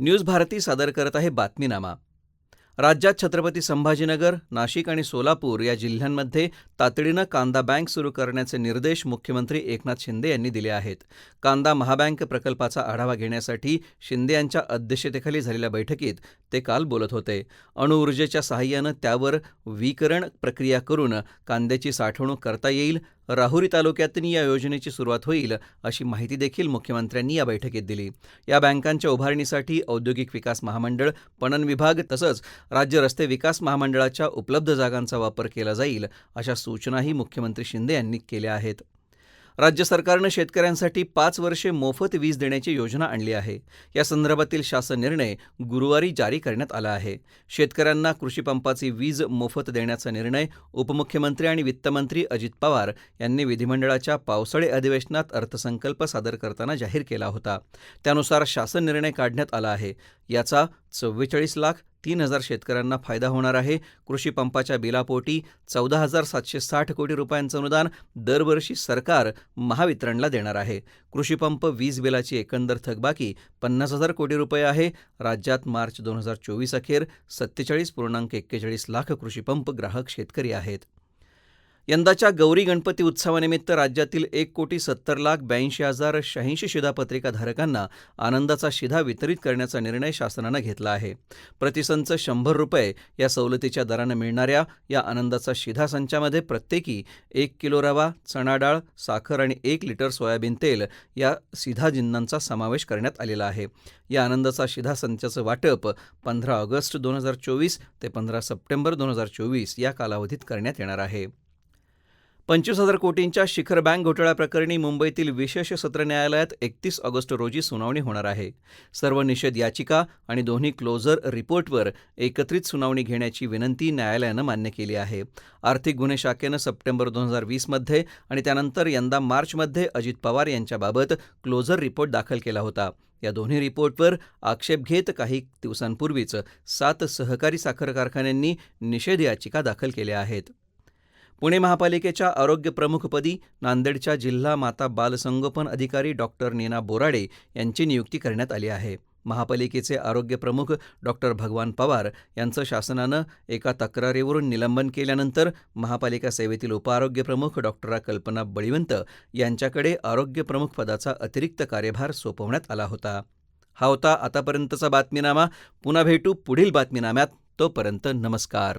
News Bharti सादर करत आहे बातमीनामा. राज्यात छत्रपती संभाजीनगर नाशिक आणि सोलापूर या जिल्ह्यांमध्ये तातडीनं कांदा बँक सुरू करण्याचे निर्देश मुख्यमंत्री एकनाथ शिंदे यांनी दिले आहेत. कांदा महाबँक प्रकल्पाचा आढावा घेण्यासाठी शिंदे यांच्या अध्यक्षतेखाली झालेल्या बैठकीत ते काल बोलत होते. अणुऊर्जेच्या सहाय्यानं त्यावर विकरण प्रक्रिया करून कांद्याची साठवणूक करता येईल राहुरी तालुक्यातून या योजनेची सुरुवात होईल अशी माहिती देखील मुख्यमंत्र्यांनी या बैठकीत दिली. या बँकांच्या उभारणीसाठी औद्योगिक विकास महामंडळ पणन विभाग तसंच राज्य रस्ते विकास महामंडळाच्या उपलब्ध जागांचा वापर केला जाईल अशा सूचनाही मुख्यमंत्री शिंदे यांनी केल्या आहेत. राज्य सरकारनं शेतकऱ्यांसाठी पाच वर्षे मोफत वीज देण्याची योजना आणली आहे. या संदर्भातील शासन निर्णय गुरुवारी जारी करण्यात आला आहे. शेतकऱ्यांना कृषीपंपाची वीज मोफत देण्याचा निर्णय उपमुख्यमंत्री आणि वित्तमंत्री अजित पवार यांनी विधिमंडळाच्या पावसाळी अधिवेशनात अर्थसंकल्प सादर करताना जाहीर केला होता. त्यानुसार शासन निर्णय काढण्यात आला आहे. याचा चव्वेचाळीस लाख तीन हजार शेतकऱ्यांना फायदा होणार आहे. कृषी पंपाच्या बिलापोटी चौदा हजार सातशे साठ कोटी रुपयांचं अनुदान दरवर्षी सरकार महावितरणला देणार आहे. कृषीपंप वीज बिलाची एकंदर थकबाकी पन्नास हजार कोटी रुपये आहे. राज्यात मार्च दोन हजार चोवीस अखेर सत्तेचाळीस पूर्णांक एक्केचाळीस लाख कृषीपंप ग्राहक शेतकरी आहेत. यंदाच्या गौरी गणपती उत्सवानिमित्त राज्यातील एक कोटी सत्तर लाख ब्याऐंशी हजार शहाऐंशी शिधापत्रिका धारकांना आनंदाचा शिधा वितरित करण्याचा निर्णय शासनानं घेतला आहे. प्रतिसंच शंभर रुपये या सवलतीच्या दरानं मिळणाऱ्या या आनंदाचा शिधा संचामध्ये प्रत्येकी एक किलो रवा चणा डाळ साखर आणि एक लिटर सोयाबीन तेल या सिधा जिन्नांचा समावेश करण्यात आलेला आहे. या आनंदाचा शिधा संचाचं वाटप पंधरा ऑगस्ट दोन हजार चोवीस ते पंधरा सप्टेंबर दोन हजार चोवीस या कालावधीत करण्यात येणार आहे. पंचवीस हजार कोटींच्या शिखर बँक घोटाळ्याप्रकरणी मुंबईतील विशेष सत्र न्यायालयात एकतीस ऑगस्ट रोजी सुनावणी होणार आहे. सर्व निषेध याचिका आणि दोन्ही क्लोजर रिपोर्टवर एकत्रित सुनावणी घेण्याची विनंती न्यायालयानं मान्य केली आहे. आर्थिक गुन्हे शाखेनं सप्टेंबर दोन हजार वीसमध्ये आणि त्यानंतर यंदा मार्चमध्ये अजित पवार यांच्याबाबत क्लोजर रिपोर्ट दाखल केला होता. या दोन्ही रिपोर्टवर आक्षेप घेत काही दिवसांपूर्वीच सात सहकारी साखर कारखान्यांनी निषेध याचिका दाखल केल्या आहेत. पुणे महापालिकेच्या आरोग्य प्रमुखपदी नांदेडच्या जिल्हा माता बालसंगोपन अधिकारी डॉक्टर नीना बोराडे यांची नियुक्ती करण्यात आली आहे. महापालिकेचे आरोग्य प्रमुख डॉक्टर भगवान पवार यांचं शासनानं एका तक्रारीवरून निलंबन केल्यानंतर महापालिका सेवेतील उपआरोग्य प्रमुख डॉक्टर कल्पना बळीवंत यांच्याकडे आरोग्य प्रमुख पदाचा अतिरिक्त कार्यभार सोपवण्यात आला होता. हा होता आतापर्यंतचा बातमीनामा. पुन्हा भेटू पुढील बातमीनाम्यात. तोपर्यंत नमस्कार.